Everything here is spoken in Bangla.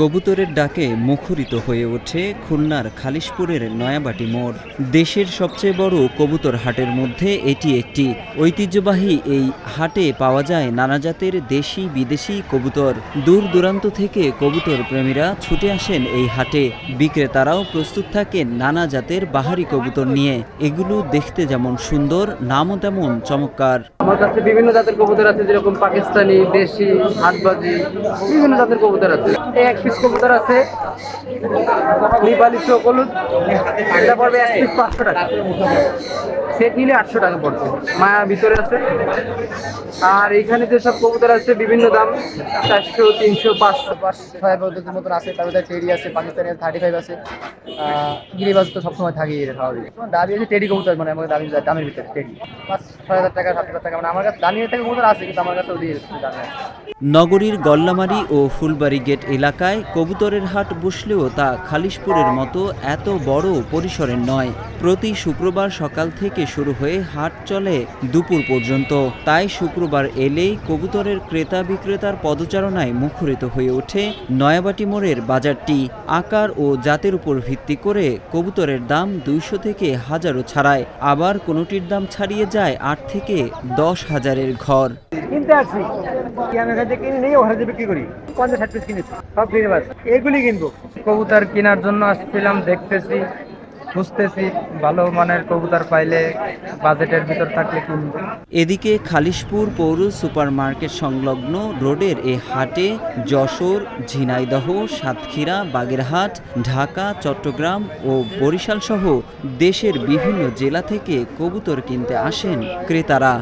কবুতরের ডাকে মুখরিত হয়ে ওঠে খুলনার খালিশপুরের নয়াবাটি মোড়। দেশের সবচেয়ে বড় কবুতর হাটের মধ্যে এটি একটি। ঐতিহ্যবাহী এই হাটে পাওয়া যায় নানা জাতের দেশি বিদেশি কবুতর। দূর দূরান্ত থেকে কবুতর প্রেমীরা ছুটে আসেন এই হাটে। বিক্রেতারাও প্রস্তুত থাকেন নানা জাতের বাহারি কবুতর নিয়ে। এগুলো দেখতে যেমন সুন্দর নামও তেমন চমৎকার। আমার কাছে বিভিন্ন জাতের কবুতর আছে যেরকম পাকিস্তানি দেশি হাটবাজি বিভিন্ন জাতের কবুতর আছে। পিস কবুতর আছে। নেপালি চোখ, হলুদ। এটা পড়বে এক পিস পাঁচশো টাকা। সেট নিলে আটশো টাকা পড়বে। মায়া ভিতরে আছে। আর এইখানে যে সব কবুতর আছে, বিভিন্ন দাম। চারশো, তিনশো, পাঁচশো পাঁচ ছয় পদ্ধতির মতন আছে। তার মধ্যে টেডি আছে, পাকিস্তানি আছে থার্টি ফাইভ আছে গিরিবাজ তো সবসময় থাকি এটা স্বাভাবিক দাবি আছে টেডি কবুতর মানে আমার দামি দামের ভিতরে টেডি। পাঁচ, ছয় হাজার টাকা, সাত হাজার টাকা মানে আমার কাছে দামি থেকে কবুতর আছে, কিন্তু আমার কাছে ওই দামি নগরীর গল্লামারি ও ফুলবাড়ি গেট এলাকায় কবুতরের হাট বসলেও তা খালিশপুরের মতো এত বড় পরিসরের নয়। প্রতি শুক্রবার সকাল থেকে শুরু হয়ে হাট চলে দুপুর পর্যন্ত। তাই শুক্রবার এলেই কবুতরের ক্রেতা বিক্রেতার পদচারণায় মুখরিত হয়ে ওঠে নয়াবাটি মোড়ের বাজারটি। আকার ও জাতের উপর ভিত্তি করে কবুতরের দাম দুইশো থেকে হাজারও ছাড়ায়। আবার কোনোটির দাম ছাড়িয়ে যায় আট থেকে দশ হাজারের ঘর। আমি এখান থেকে কিনে নিয়ে ওখানে যে বিক্রি করি। পঞ্চাশ ষাট পিস কিনেছি সব গিরিবাজ এগুলি কিনবো। কবুতর কেনার জন্য আসছিলাম দেখতেছি খুঁজতেছি ভালো মানের কবুতর পাইলে বাজেটের ভিতর থাকলে কিনবো। এদিকে খালিশপুর পৌর সুপারমার্কেট সংলগ্ন রোডের এ হাটে যশোর ঝিনাইদহ সাতক্ষীরা বাগেরহাট ঢাকা চট্টগ্রাম ও বরিশাল সহ দেশের বিভিন্ন জেলা থেকে কবুতর কিনতে আসেন ক্রেতারা।